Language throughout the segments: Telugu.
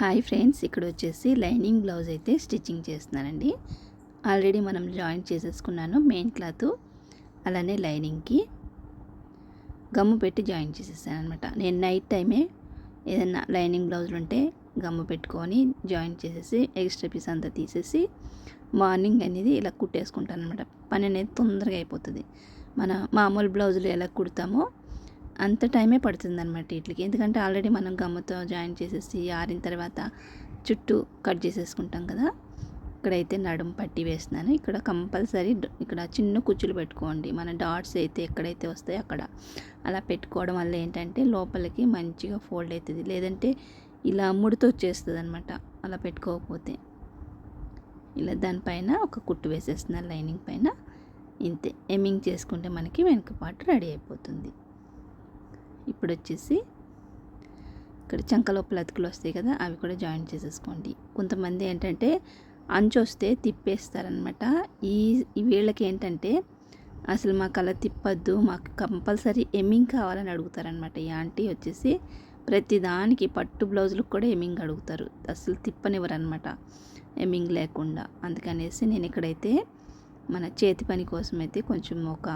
హాయ్ ఫ్రెండ్స్ ఇక్కడ వచ్చేసి లైనింగ్ బ్లౌజ్ అయితే స్టిచ్చింగ్ చేస్తున్నానండి ఆల్రెడీ మనం జాయింట్ చేసేసుకున్నాను మెయిన్ క్లాత్ అలానే లైనింగ్కి. గమ్ము పెట్టి జాయిన్ చేసేసాను అనమాట నేను నైట్ టైమే ఏదైనా లైనింగ్ బ్లౌజులు ఉంటే గమ్ము పెట్టుకొని జాయిన్ చేసేసి ఎక్స్ట్రా పీస్ అంతా తీసేసి మార్నింగ్ అనేది ఇలా కుట్టేసుకుంటాను అనమాట పని అనేది తొందరగా అయిపోతుంది. మన మామూలు బ్లౌజులు ఎలా కుడతామో అంత టైమే పడుతుంది అనమాట వీటికి ఎందుకంటే ఆల్రెడీ మనం గమ్మతో జాయిన్ చేసేసి ఆరిన తర్వాత చుట్టూ కట్ చేసేసుకుంటాం కదా. ఇక్కడైతే నడుము పట్టి వేస్తున్నాను. ఇక్కడ కంపల్సరీ ఇక్కడ చిన్న కుచ్చులు పెట్టుకోండి. మన డాట్స్ అయితే ఎక్కడైతే వస్తాయో అక్కడ. అలా పెట్టుకోవడం వల్ల ఏంటంటే లోపలికి మంచిగా ఫోల్డ్ అవుతుంది లేదంటే ఇలా ముడితో వచ్చేస్తుంది అనమాట అలా పెట్టుకోకపోతే. ఇలా దానిపైన ఒక కుట్టు వేసేస్తున్నాను లైనింగ్ పైన. ఇంతే. ఎమ్మింగ్ చేసుకుంటే మనకి వెనక పాటు రెడీ అయిపోతుంది. ఇప్పుడు వచ్చేసి ఇక్కడ చంకలోపల అతుకులు వస్తాయి కదా అవి కూడా జాయిన్ చేసేసుకోండి. కొంతమంది ఏంటంటే అంచు వస్తే తిప్పేస్తారనమాట ఈ వీళ్ళకి ఏంటంటే అసలు మాకు అలా తిప్పద్దు మాకు కంపల్సరీ ఎమ్మింగ్ కావాలని అడుగుతారనమాట ఈ ఆంటీ వచ్చేసి ప్రతిదానికి పట్టు బ్లౌజులకు కూడా ఎమ్మింగ్ అడుగుతారు. అసలు తిప్పనివ్వరు అనమాట ఎమ్మింగ్ లేకుండా. అందుకనేసి నేను ఇక్కడైతే మన చేతి పని కోసం అయితే కొంచెం ఒక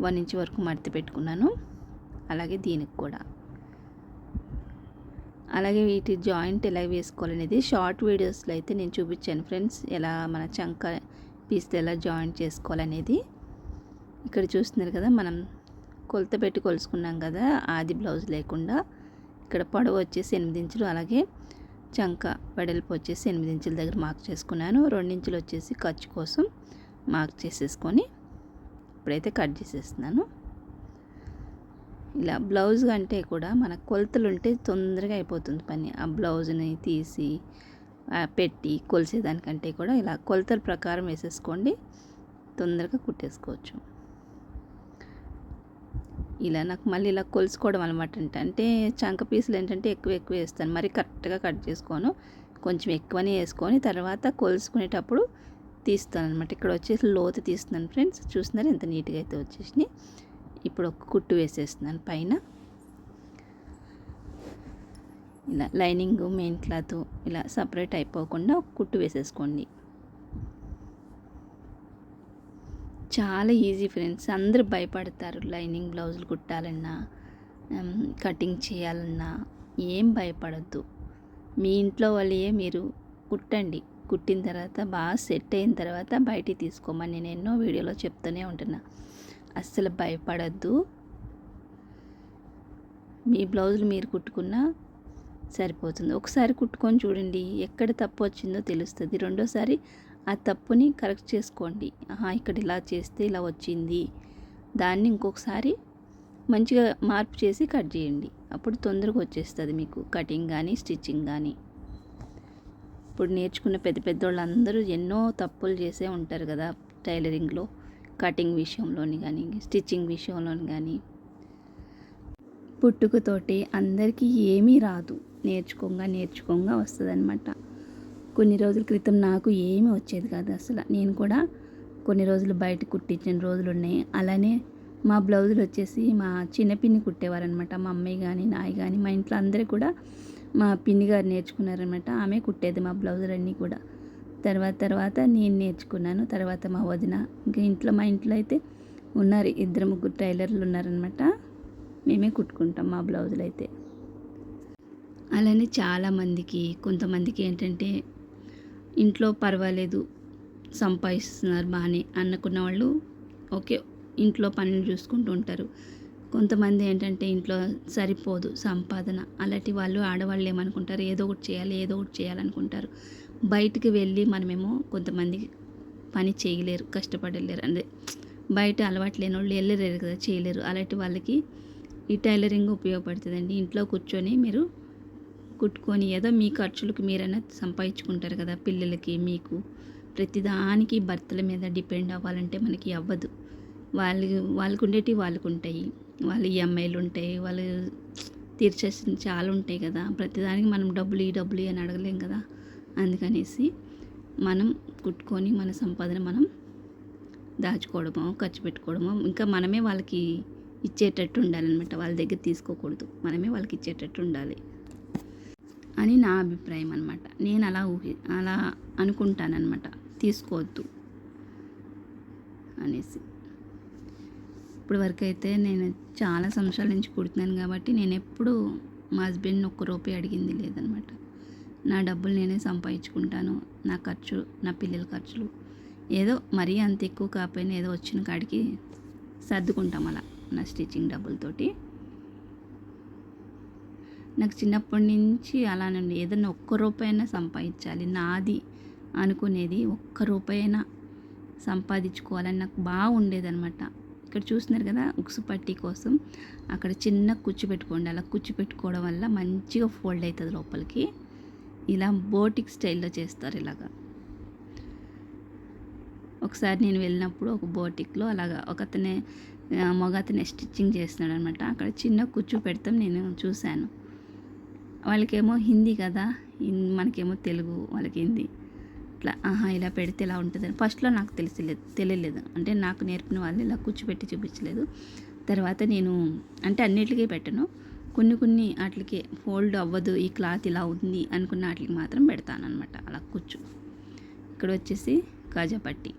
వన్ ఇంచ్ వరకు మడత పెట్టుకున్నాను. అలాగే దీనికి కూడా. అలాగే వీటి జాయింట్ ఎలా వేసుకోవాలనేది షార్ట్ వీడియోస్లో అయితే నేను చూపించాను ఫ్రెండ్స్. ఎలా మన చంక పీస్తో ఎలా జాయింట్ చేసుకోవాలనేది. ఇక్కడ చూస్తున్నారు కదా మనం కొలత పెట్టి కొలుసుకున్నాం కదా ఆది బ్లౌజ్ లేకుండా. ఇక్కడ పొడవు వచ్చేసి ఎనిమిది ఇంచులు అలాగే చంక వెడల్పు వచ్చేసి ఎనిమిది ఇంచుల దగ్గర మార్క్ చేసుకున్నాను. రెండించులు వచ్చేసి ఖర్చు కోసం మార్క్ చేసేసుకొని ఇప్పుడైతే కట్ చేసేస్తున్నాను. ఇలా బ్లౌజ్ కంటే కూడా మన కొలతలు ఉంటే తొందరగా అయిపోతుంది పని. ఆ బ్లౌజ్ని తీసి పెట్టి కొలిసేదానికంటే కూడా ఇలా కొలతల ప్రకారం వేసేసుకోండి తొందరగా కుట్టేసుకోవచ్చు. ఇలా నాకు మళ్ళీ ఇలా కొలుసుకోవడం అనమాట అంటే. చంక పీసులు ఏంటంటే ఎక్కువ ఎక్కువ వేస్తాను. మరి కరెక్ట్గా కట్ చేసుకోను. కొంచెం ఎక్కువనే వేసుకొని తర్వాత కొలుసుకునేటప్పుడు తీస్తాను అనమాట ఇక్కడ వచ్చేసి లోతు తీస్తున్నాను ఫ్రెండ్స్. చూస్తున్నారు ఎంత నీట్గా అయితే వచ్చేసినాయి. ఇప్పుడు ఒక కుట్టు వేసేస్తున్నాను పైన. ఇలా లైనింగ్ మెయిన్ క్లాత్ ఇలా సపరేట్ అయిపోకుండా ఒక కుట్టు వేసేసుకోండి. చాలా ఈజీ ఫ్రెండ్స్ అందరూ భయపడతారు లైనింగ్ బ్లౌజులు కుట్టాలన్నా కటింగ్ చేయాలన్నా ఏం భయపడద్దు. మీ ఇంట్లో వాళ్ళే మీరు కుట్టండి. కుట్టిన తర్వాత బాగా సెట్ అయిన తర్వాత బయటికి తీసుకోమని నేను ఎన్నో వీడియోలో చెప్తూనే ఉంటున్నా. అస్సలు భయపడద్దు. మీ బ్లౌజులు మీరు కుట్టుకున్నా సరిపోతుంది. ఒకసారి కుట్టుకొని చూడండి ఎక్కడ తప్పు వచ్చిందో తెలుస్తుంది. రెండోసారి ఆ తప్పుని కరెక్ట్ చేసుకోండి. ఆహా ఇక్కడ ఇలా చేస్తే ఇలా వచ్చింది. దాన్ని ఇంకొకసారి మంచిగా మార్పు చేసి కట్ చేయండి. అప్పుడు తొందరగా వచ్చేస్తుంది మీకు. కటింగ్ కానీ స్టిచ్చింగ్ కానీ ఇప్పుడు నేర్చుకున్న పెద్ద పెద్ద వాళ్ళందరూ ఎన్నో తప్పులు చేసే ఉంటారు కదా టైలరింగ్లో. కటింగ్ విషయంలోని కానీ స్టిచ్చింగ్ విషయంలోని కానీ పుట్టుకతోటి అందరికీ ఏమీ రాదు. నేర్చుకోగా నేర్చుకోగా వస్తుంది అనమాట కొన్ని రోజుల క్రితం నాకు ఏమీ వచ్చేది కాదు అసలు. నేను కూడా కొన్ని రోజులు బయట కుట్టించిన రోజులు ఉన్నాయి. అలానే మా బ్లౌజులు వచ్చేసి మా చిన్న పిన్ని కుట్టేవారనమాట మా అమ్మాయి కానీ నాయి కానీ మా ఇంట్లో అందరూ కూడా మా పిన్ని గారు నేర్చుకున్నారనమాట ఆమె కుట్టేది మా బ్లౌజులన్నీ కూడా. తర్వాత తర్వాత నేను నేర్చుకున్నాను. తర్వాత మా వదిన ఇంకా ఇంట్లో మా ఇంట్లో అయితే ఉన్నారు. ఇద్దరు ముగ్గురు టైలర్లు ఉన్నారనమాట మేమే కుట్టుకుంటాం మా బ్లౌజులు అయితే. అలానే చాలామందికి కొంతమందికి ఏంటంటే ఇంట్లో పర్వాలేదు సంపాదిస్తున్నారు బాగానే అనుకున్న వాళ్ళు ఓకే ఇంట్లో పనులు చూసుకుంటూ ఉంటారు. కొంతమంది ఏంటంటే ఇంట్లో సరిపోదు సంపాదన. అలాంటి వాళ్ళు ఆడవాళ్ళు ఏమనుకుంటారు? ఏదో ఒకటి చేయాలి ఏదో ఒకటి చేయాలనుకుంటారు. బయటికి వెళ్ళి మనమేమో కొంతమంది పని చేయలేరు కష్టపడలేరు. అంటే బయట అలవాటు లేని వాళ్ళు వెళ్ళలేరు కదా చేయలేరు. అలాంటి వాళ్ళకి ఈ టైలరింగ్ ఉపయోగపడుతుందండి. ఇంట్లో కూర్చొని మీరు కుట్టుకొని ఏదో మీ ఖర్చులకు మీరైనా సంపాదించుకుంటారు కదా పిల్లలకి మీకు ప్రతిదానికి భర్తల మీద డిపెండ్ అవ్వాలంటే మనకి అవ్వదు. వాళ్ళు వాళ్ళకు ఉండేటివి వాళ్ళకు ఉంటాయి వాళ్ళ ఈఎంఐలు ఉంటాయి వాళ్ళు తీర్చేసిన చాలా ఉంటాయి కదా. ప్రతిదానికి మనం డబ్బులు ఈ డబ్బులు అని అడగలేం కదా. అందుకనేసి మనం కుట్టుకొని మన సంపాదన మనం దాచుకోవడమో ఖర్చు పెట్టుకోవడమో ఇంకా మనమే వాళ్ళకి ఇచ్చేటట్టు ఉండాలన్నమాట. వాళ్ళ దగ్గర తీసుకోకూడదు. మనమే వాళ్ళకి ఇచ్చేటట్టు ఉండాలి అని నా అభిప్రాయం అనమాట నేను అలా ఊహి అలా అనుకుంటానన్నమాట. తీసుకోవద్దు అనేసి. ఇప్పుడు వరకు అయితే నేను చాలా సంవత్సరాల నుంచి కుడుతున్నాను కాబట్టి నేను ఎప్పుడు మా హస్బెండ్ ఒక్క రూపాయి అడిగింది లేదనమాట నా డబ్బులు నేనే సంపాదించుకుంటాను. నా ఖర్చు నా పిల్లల ఖర్చులు. ఏదో మరీ అంత ఎక్కువ కాకపోయినా ఏదో వచ్చిన కాడికి సర్దుకుంటాం అలా నా స్టిచ్చింగ్ డబ్బులతోటి. నాకు చిన్నప్పటి నుంచి అలానండి ఏదైనా ఒక్క రూపాయి అయినా సంపాదించాలి. నాది అనుకునేది ఒక్క రూపాయి అయినా సంపాదించుకోవాలని నాకు బాగా ఉండేదనమాట ఇక్కడ చూస్తున్నారు కదా ఉక్సు పట్టి కోసం అక్కడ చిన్న కుచ్చు పెట్టుకోండి. అలా కుచ్చు పెట్టుకోవడం వల్ల మంచిగా ఫోల్డ్ అవుతుంది లోపలికి. ఇలా బోటిక్ స్టైల్లో చేస్తారు ఇలాగా. ఒకసారి నేను వెళ్ళినప్పుడు ఒక బోటిక్లో అలాగా ఒకతనే మగతనే మగ స్టిచ్చింగ్ చేస్తున్నాడు అనమాట అక్కడ చిన్న కుచ్చు పెడతాం నేను చూశాను. వాళ్ళకేమో హిందీ కదా మనకేమో తెలుగు వాళ్ళకి హిందీ. ఇట్లా ఆహా ఇలా పెడితే ఇలా ఉంటుందని. ఫస్ట్లో నాకు తెలిసలేదు తెలియలేదు. అంటే నాకు నేర్పిన వాళ్ళు ఇలా కూర్చోబెట్టి చూపించలేదు. తర్వాత నేను అంటే అన్నిటికీ పెట్టను. కొన్ని కొన్ని వాటికి ఫోల్డ్ అవ్వదు ఈ క్లాత్ ఇలా ఉంది అనుకున్న వాటికి మాత్రం పెడతానమాట అలా కూర్చు. ఇక్కడ వచ్చేసి కాజాపట్టి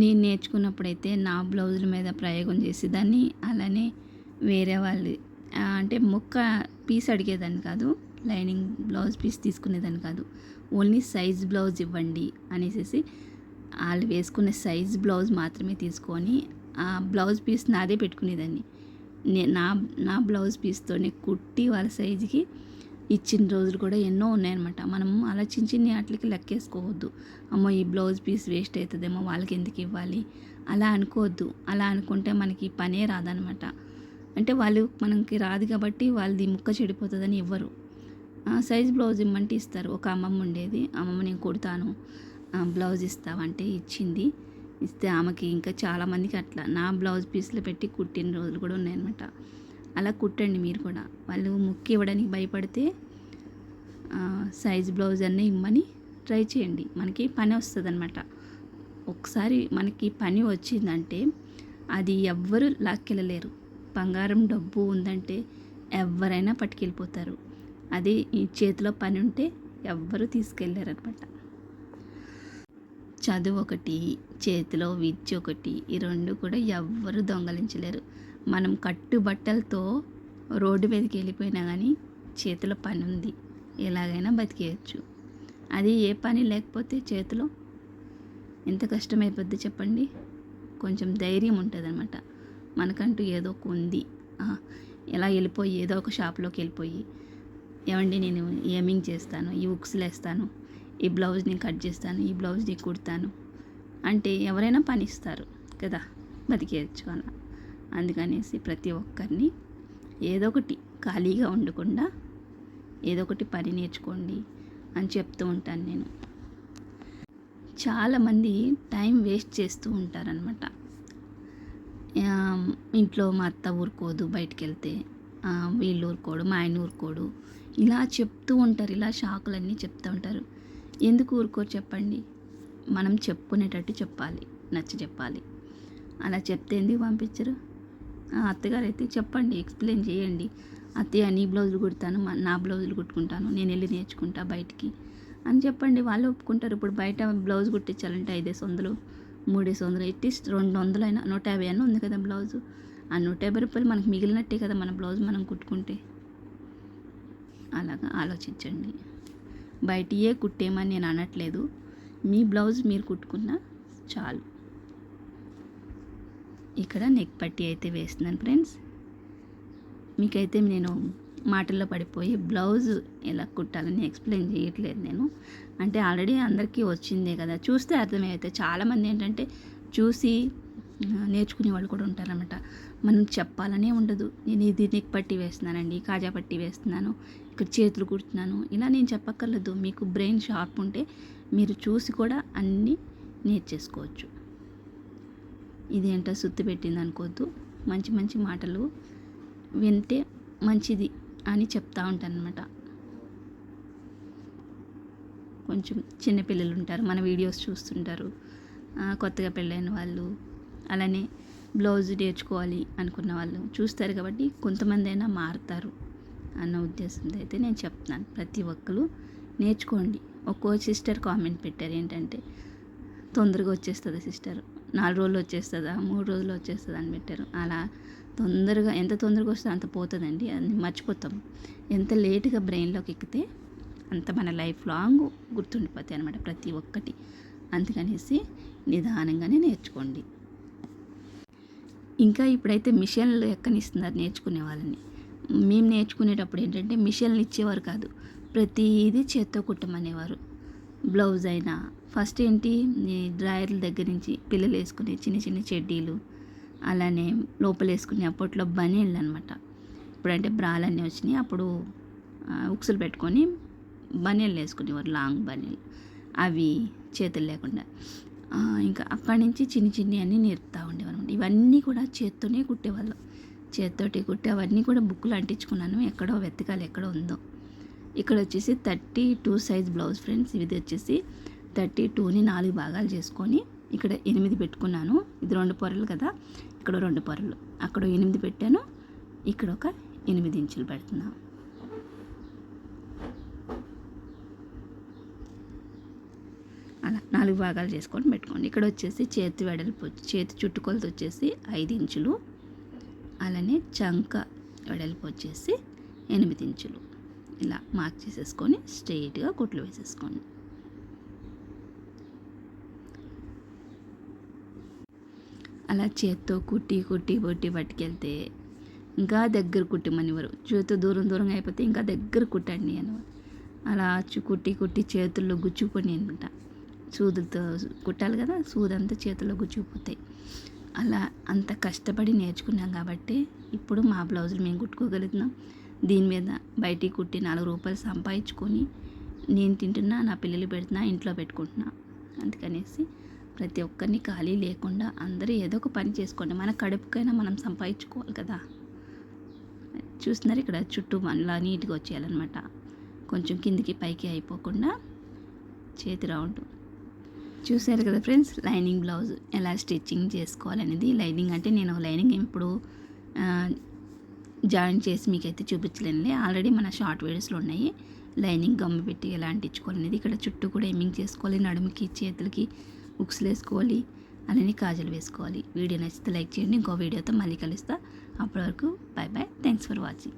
నేను నేర్చుకున్నప్పుడైతే నా బ్లౌజుల మీద ప్రయోగం చేసేదాన్ని. అలానే వేరే వాళ్ళు అంటే మొక్క పీస్ అడిగేదాన్ని కాదు లైనింగ్ బ్లౌజ్ పీస్ తీసుకునేదాన్ని కాదు. ఓన్లీ సైజ్ బ్లౌజ్ ఇవ్వండి అనేసి వాళ్ళు వేసుకునే సైజ్ బ్లౌజ్ మాత్రమే తీసుకొని బ్లౌజ్ పీస్ నాదే పెట్టుకునేదాన్ని. నే నా నా బ్లౌజ్ పీస్తోనే కుట్టి వాళ్ళ సైజుకి ఇచ్చిన రోజులు కూడా ఎన్నో ఉన్నాయన్నమాట. మనం అలా చిన్న చిన్న వాటికి లెక్కేసుకోవద్దు. అమ్మో ఈ బ్లౌజ్ పీస్ వేస్ట్ అవుతుందేమో వాళ్ళకి ఎందుకు ఇవ్వాలి? అలా అనుకోవద్దు. అలా అనుకుంటే మనకి పనే రాదనమాట అంటే వాళ్ళు మనకి రాదు కాబట్టి వాళ్ళది ముక్క చెడిపోతుందని ఇవ్వరు. సైజ్ బ్లౌజ్ ఇమ్మంటే ఇస్తారు. ఒక అమ్మమ్మ ఉండేది. అమ్మమ్మ నేను కుడతాను. బ్లౌజ్ ఇస్తావంటే ఇచ్చింది. ఇస్తే ఆమెకి ఇంకా చాలామందికి అట్లా. నా బ్లౌజ్ పీస్లో పెట్టి కుట్టిన రోజులు కూడా ఉన్నాయన్నమాట. అలా కుట్టండి మీరు కూడా. వాళ్ళు ముక్కి ఇవ్వడానికి భయపడితే సైజ్ బ్లౌజ్ అన్నీ ఇమ్మని ట్రై చేయండి. మనకి పని వస్తుంది అనమాట ఒకసారి మనకి పని వచ్చిందంటే అది ఎవ్వరు లాక్కెళ్ళలేరు. బంగారం డబ్బు ఉందంటే ఎవరైనా పట్టుకెళ్ళిపోతారు. అది ఈ చేతిలో పని ఉంటే ఎవ్వరు తీసుకెళ్ళారనమాట చదువు ఒకటి చేతిలో విద్య ఒకటి ఈ రెండు కూడా ఎవ్వరు దొంగలించలేరు. మనం కట్టుబట్టలతో రోడ్డు మీదకి వెళ్ళిపోయినా కానీ చేతిలో పని ఉంది ఎలాగైనా బతికేయచ్చు. అది ఏ పని లేకపోతే చేతిలో? ఎంత కష్టమైపోద్ది చెప్పండి? కొంచెం ధైర్యం ఉంటుంది అనమాట మనకంటూ ఏదో ఒక ఉంది. ఎలా వెళ్ళిపోయి ఏదో ఒక షాప్లోకి వెళ్ళిపోయి ఏమండి నేను ఏమింగ్ చేస్తాను ఈ ఉక్స్లు వేస్తాను ఈ బ్లౌజ్ని కట్ చేస్తాను ఈ బ్లౌజ్ని కుడతాను. అంటే ఎవరైనా పని ఇస్తారు కదా బతికేయచ్చు అన్న. అందుకనేసి ప్రతి ఒక్కరిని ఏదో ఒకటి ఖాళీగా ఉండకుండా ఏదో ఒకటి పని నేర్చుకోండి అని చెప్తూ ఉంటాను నేను. చాలామంది టైం వేస్ట్ చేస్తూ ఉంటారనమాట ఇంట్లో మా అత్త ఊరుకోదు బయటికి వెళ్తే వీళ్ళు ఊరుకోడు మా ఆయన ఊరుకోడు. ఇలా చెప్తూ ఉంటారు ఇలా షాకులన్నీ చెప్తూ ఉంటారు. ఎందుకు ఊరుకోరు చెప్పండి. మనం చెప్పుకునేటట్టు చెప్పాలి నచ్చ చెప్పాలి. అలా చెప్తే ఎందుకు పంపించరు? ఆ, అత్తగారు అయితే చెప్పండి ఎక్స్ప్లెయిన్ చేయండి. అత్తయ్య నీ బ్లౌజులు కుడతాను నా బ్లౌజులు కుట్టుకుంటాను నేను వెళ్ళి నేర్చుకుంటా బయటికి అని చెప్పండి. వాళ్ళు ఒప్పుకుంటారు. ఇప్పుడు బయట బ్లౌజ్ కుట్టించాలంటే ఐదేసి వందలు మూడేసి వందలు అట్లీస్ట్ రెండు వందలైనా నూట యాభై అయినా ఉంది కదా బ్లౌజు. ఆ నూట యాభై రూపాయలు మనకు మిగిలినట్టే కదా మన బ్లౌజ్ మనం కుట్టుకుంటే. అలాగా ఆలోచించండి. బయటియే కుట్టేమని నేను అనట్లేదు. మీ బ్లౌజ్ మీరు కుట్టుకున్నా చాలు. ఇక్కడ నెక్ పట్టి అయితే వేస్తున్నాను ఫ్రెండ్స్. మీకైతే నేను మాటల్లో పడిపోయి బ్లౌజ్ ఎలా కుట్టాలని ఎక్స్ప్లెయిన్ చేయట్లేదు నేను. అంటే ఆల్రెడీ అందరికీ వచ్చిందే కదా. చూస్తే అర్థమైతే చాలామంది ఏంటంటే చూసి నేర్చుకునే వాళ్ళు కూడా ఉంటారనమాట మనం చెప్పాలనే ఉండదు. నేను ఇది నెక్ పట్టి వేస్తున్నానండి కాజా పట్టి వేస్తున్నాను ఇక్కడ చేతులు కుడుతున్నాను. ఇలా నేను చెప్పక్కర్లేదు. మీకు బ్రెయిన్ షార్ప్ ఉంటే మీరు చూసి కూడా అన్నీ నేర్చేసుకోవచ్చు. ఇదేంటో సుత్తి పెట్టింది అనుకోవద్దు మంచి మంచి మాటలు వింటే మంచిది అని చెప్తా ఉంటాను అనమాట కొంచెం చిన్నపిల్లలు ఉంటారు. మన వీడియోస్ చూస్తుంటారు. కొత్తగా పెళ్ళైన వాళ్ళు. అలానే బ్లౌజ్ నేర్చుకోవాలి అనుకున్న వాళ్ళు. చూస్తారు కాబట్టి కొంతమంది అయినా మారుతారు. అన్న ఉద్దేశంతో అయితే నేను చెప్తున్నాను. ప్రతి ఒక్కరు నేర్చుకోండి. ఒక్కో సిస్టర్ కామెంట్ పెట్టారు. ఏంటంటే తొందరగా వచ్చేస్తుంది సిస్టర్? నాలుగు రోజులు వచ్చేస్తుందా? మూడు రోజులు వచ్చేస్తుందా అని పెట్టారు. అలా తొందరగా ఎంత తొందరగా వస్తే అంత పోతుందండి. అది మర్చిపోతాం. ఎంత లేటుగా బ్రెయిన్లోకి ఎక్కితే అంత మన లైఫ్ లాంగ్ గుర్తుండిపోతాయి అనమాట ప్రతి ఒక్కటి. అందుకనేసి నిదానంగానే నేర్చుకోండి. ఇంకా ఇప్పుడైతే మిషన్లు ఎక్కనిస్తున్నారు నేర్చుకునే వాళ్ళని. మేము నేర్చుకునేటప్పుడు ఏంటంటే మిషన్లు ఇచ్చేవారు కాదు. ప్రతిదీ చేత్తో కుట్టమనేవారు. బ్లౌజ్ అయినా ఫస్ట్ ఏంటి డ్రాయర్ల దగ్గర నుంచి పిల్లలు వేసుకునే చిన్న చిన్న చెడ్డీలు అలానే లోపల వేసుకునే అప్పట్లో బనీళ్ళు అనమాట ఇప్పుడంటే బ్రాలన్నీ వచ్చినాయి. అప్పుడు ఉక్సులు పెట్టుకొని బనీళ్ళు వేసుకునేవారు లాంగ్ బనీళ్ళు అవి చేతులు లేకుండా. ఇంకా అక్కడి నుంచి చిన్ని చిన్ని అన్నీ నేర్పుతూ ఉండేవారు ఇవన్నీ కూడా చేత్తోనే కుట్టేవాళ్ళం. చేత్తోటి కుట్టి అవన్నీ కూడా బుక్కులు అంటించుకున్నాను. ఎక్కడో వెతకాలి ఎక్కడో ఉందో. ఇక్కడ వచ్చేసి thirty two size blouse friends. ఇది వచ్చేసి థర్టీ టూని నాలుగు భాగాలు చేసుకొని ఇక్కడ ఎనిమిది పెట్టుకున్నాను. ఇది రెండు పొరలు కదా? ఇక్కడ రెండు పొరలు. అక్కడ ఎనిమిది పెట్టాను. ఇక్కడ ఒక ఎనిమిది ఇంచులు పెడుతున్నాను అలా నాలుగు భాగాలు చేసుకొని పెట్టుకోండి. ఇక్కడ వచ్చేసి చేతి వెడల్పు చేతి చుట్టుకొలత వచ్చేసి ఐదు ఇంచులు. అలానే చంక వెడల్పు వచ్చేసి ఎనిమిది ఇంచులు. ఇలా మార్క్ చేసేసుకొని స్ట్రెయిట్గా కుట్లు వేసేసుకోండి. అలా చేత్తో కుట్టి కుట్టి కొట్టి పట్టుకెళ్తే ఇంకా దగ్గర కుట్టమనివ్వరు. చేతితో దూరం దూరంగా అయిపోతే ఇంకా దగ్గర కుట్టండి అని అలా కుట్టి కుట్టి చేతుల్లో గుచ్చుకొని అనమాట సూదులతో కుట్టాలి కదా సూదంతా చేతుల్లో గుచ్చుకుపోతాయి అలా అంత కష్టపడి నేర్చుకున్నాం కాబట్టి ఇప్పుడు మా బ్లౌజులు మేము కుట్టుకోగలుగుతున్నాం. దీని మీద బయటికి కుట్టి నాలుగు రూపాయలు సంపాదించుకొని నేను తింటున్నా నా పిల్లలు పెడుతున్నా ఇంట్లో పెట్టుకుంటున్నా అందుకనేసి ప్రతి ఒక్కరిని ఖాళీ లేకుండా అందరూ ఏదో ఒక పని చేసుకోండి. మన కడుపుకైనా మనం సంపాదించుకోవాలి కదా. చూస్తున్నారు ఇక్కడ చుట్టూ మనలా నీట్గా వచ్చేయాలన్నమాట. కొంచెం కిందికి పైకి అయిపోకుండా చేతి రౌండ్ చూసారు కదా ఫ్రెండ్స్? లైనింగ్ బ్లౌజ్ ఎలా స్టిచ్చింగ్ చేసుకోవాలనేది. లైనింగ్ అంటే నేను లైనింగ్ ఇప్పుడు జాయిన్ చేసి మీకైతే చూపించలేనులే. ఆల్రెడీ మన షార్ట్ వీడియోస్లో ఉన్నాయి. లైనింగ్ గమ్ము పెట్టి ఎలా అంటించుకోవాలనేది. ఇక్కడ చుట్టూ కూడా ఎమ్మింగ్ చేసుకోవాలి నడుముకి చేతులకి ఉక్స్లు వేసుకోవాలి అలానే కాజలు వేసుకోవాలి. వీడియో నచ్చితే లైక్ చేయండి. ఇంకో వీడియోతో మళ్ళీ కలుస్తా. అప్పటి వరకు bye bye thanks for watching.